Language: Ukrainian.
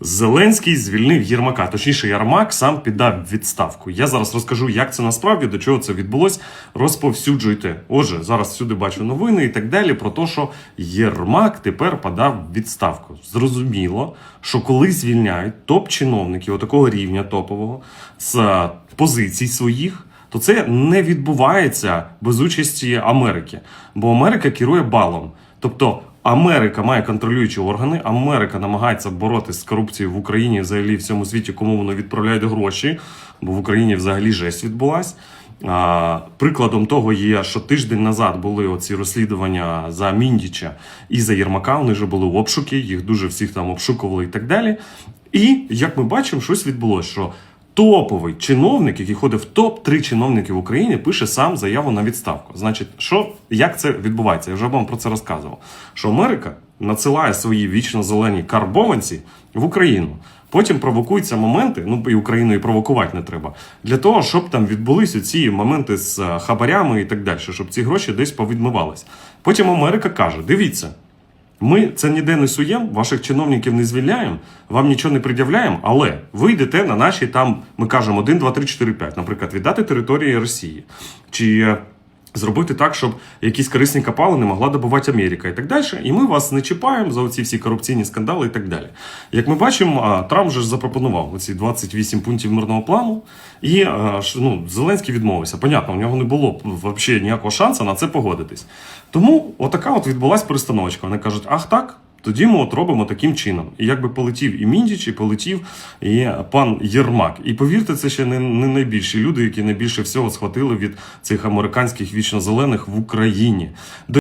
Зеленський звільнив Єрмака. Точніше, Єрмак сам піддав відставку. Я зараз розкажу, як це насправді, до чого це відбулось. Розповсюджуйте. Отже, зараз всюди бачу новини і так далі про те, що Єрмак тепер подав відставку. Зрозуміло, що коли звільняють топ-чиновників отакого рівня топового з е, позицій своїх. То це не відбувається без участі Америки, бо Америка керує балом. Тобто Америка має контролюючі органи, Америка намагається боротися з корупцією в Україні, взагалі в всьому світі, кому воно відправляють гроші, бо в Україні взагалі жесть відбулась. А, прикладом того є, що тиждень назад були оці розслідування за Міндіча і за Єрмака. Вони вже були обшуки, їх дуже всіх там обшукували і так далі. І як ми бачимо, щось відбулося, що топовий чиновник, який ходить в топ 3 чиновники в Україні, пише сам заяву на відставку. Значить, що як це відбувається? Я вже вам про це розказував. Що Америка надсилає свої вічно зелені карбованці в Україну. Потім провокуються моменти, ну і Україну і провокувати не треба, для того, щоб там відбулися ці моменти з е, хабарями і так далі, щоб ці гроші десь повідмивались. Потім Америка каже: дивіться, ми це ніде не суємо, ваших чиновників не звільняємо, вам нічого не пред'являємо, але ви йдете на наші там, ми кажемо 1, 2, 3, 4, 5, наприклад, віддати території Росії. Чи е, зробити так, щоб якісь корисні капали не могла добувати Америка і так далі. І ми вас не чіпаємо за оці всі корупційні скандали і так далі. Як ми бачимо, Трамп вже запропонував оці 28 пунктів мирного плану, і ну, Зеленський відмовився. Понятно, у нього не було взагалі ніякого шансу на це погодитись. Тому отака от відбулася перестановочка. Вони кажуть, ах так. Тоді ми от робимо таким чином. І якби полетів і Міндіч, і полетів і пан Єрмак. І повірте, це ще не, не найбільші люди, які найбільше всього схватили від цих американських вічно зелених в Україні.